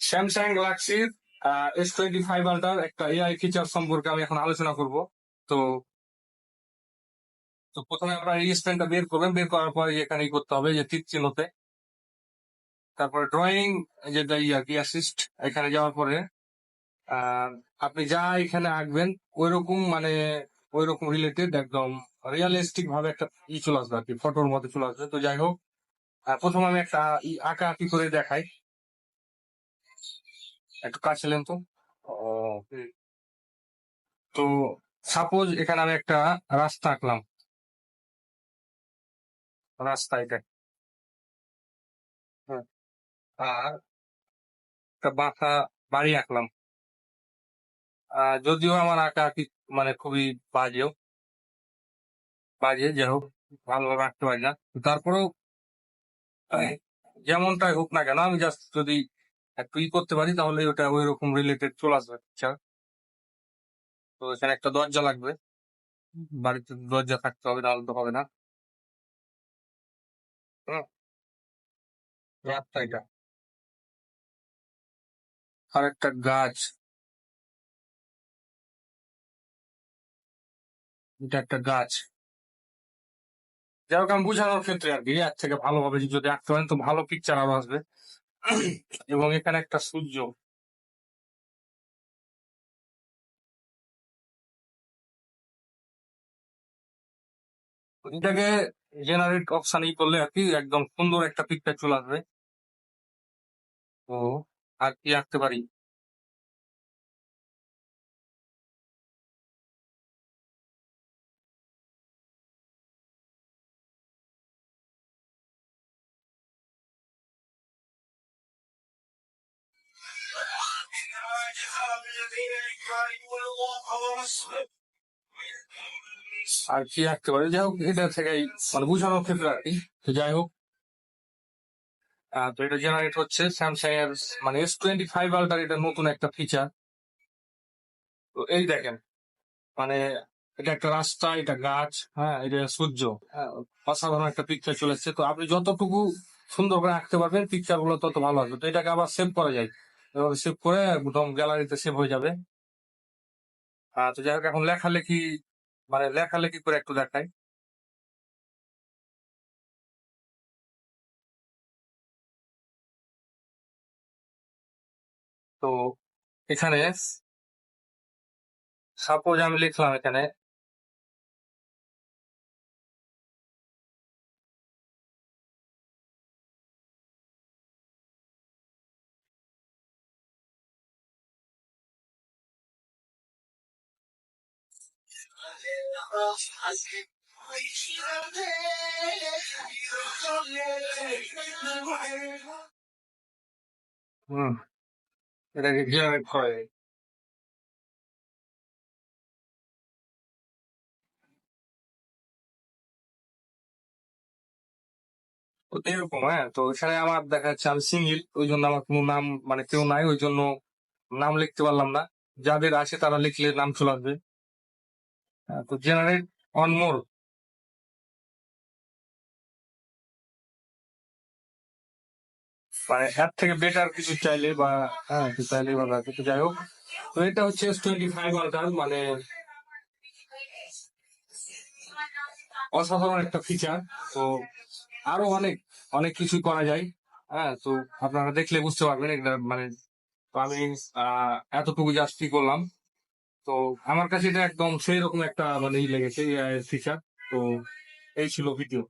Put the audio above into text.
Samsung গ্যালাক্সির S twenty five ultra একটা AI feature সম্পর্কে আমি এখন আলোচনা করব। তো তো প্রথমে আপনার এই স্পেনটা বের করবেন বের করার পরে এখানে করতে হবে? যে তীর চিহ্নতে। তারপরে ড্রয়িং যেটা ই আর কি অ্যাসিস্ট এখানে যাওয়ার পরে আপনি যা এখানে আঁকবেন ওই রকম মানে ওই রকম রিলেটেড একদম রিয়ালিস্টিক ভাবে একটা ই চলে আসবে আর কি ফটোর মধ্যে চলে আসবে। তো যাই হোক প্রথম আমি একটা আঁকা আঁকি করে দেখাই। একটু কাছে এলেন তো? তো সাপোজ এখানে আমি একটা রাস্তা আঁকলাম। রাস্তা এটা। আর একটা বাঁকা বাড়ি আঁকলাম। যদিও আমার আঁকা আঁকি মানে খুবই বাজেও। বাজে যাই হোক ভালোভাবে আঁকতে পারি না। তারপরেও যেমনটাই হোক না কেন আমি জাস্ট যদি একটু ই করতে পারি তাহলে ওটা ওই রকম রিলেটেড চলে আসবে। পিকচার তো এখানে একটা দরজা লাগবে। বাড়িতে দরজা থাকতে হবে তাহলে তো হবে না। রাস্তা এটা। আর একটা গাছ। এটা একটা গাছ। আমি বোঝানোর ক্ষেত্রে আর কি, এর থেকে ভালোভাবে যদি আঁকতে পারেন, তো ভালো পিকচার আরও আসবে। এবং এখানে একটা সূর্য। এটাকে জেনারেট অপশন ই করলে আর কি একদম সুন্দর একটা পিকচার চলে আসবে। তো আর কি আঁকতে পারি? আর কি আঁকতে পারি? যাই হোক এটা থেকে মানে বোঝানোর ক্ষেত্রে আর কি। তো যাই হোক তো এটা জেনারেট হচ্ছে স্যামসাং এর মানে এস টোয়েন্টি ফাইভ আল্টার এটা নতুন একটা ফিচার তো এই দেখেন মানে এটা একটা রাস্তা এটা গাছ হ্যাঁ এটা সূর্য। হ্যাঁ, অসাধারণ একটা পিকচার চলে এসেছে। তো আপনি যতটুকু সুন্দর করে আঁকতে পারবেন পিকচারগুলো তত ভালো আসবে। তো এটাকে আবার সেভ করা যায়। সেভ করে একদম গ্যালারিতে সেভ হয়ে যাবে। আহ, তো যাই হোক এখন লেখালেখি মানে লেখালেখি করে একটু দেখাই। তো এখানে সাপোজ আমি লিখলাম এখানে এরকম হ্যাঁ? তো এখানে আমার দেখা যাচ্ছে আমি সিঙ্গেল ওই জন্য আমার কোনো নাম মানে কেউ নাই, ওই জন্য নাম লিখতে পারলাম না। যাদের আসে তারা লিখলে নাম চলে আসবে। তো জেনারেট অন মোর মানে এর থেকে বেটার কিছু চাইলে বা হ্যাঁ কিছু চাইলে বা কিছু যাই হোক। তো এটা হচ্ছে এস টোয়েন্টি ফাইভ আল্টার মানে অসাধারণ একটা ফিচার তো আরও অনেক অনেক কিছু করা যায়। হ্যাঁ তো আপনারা দেখলে বুঝতে পারবেন এটা মানে তো আমি এতটুকু জাস্ট করলাম। তো আমার কাছে এটা একদম সেই রকম একটা মানে লেগেছে ফিচার তো এই ছিল ভিডিও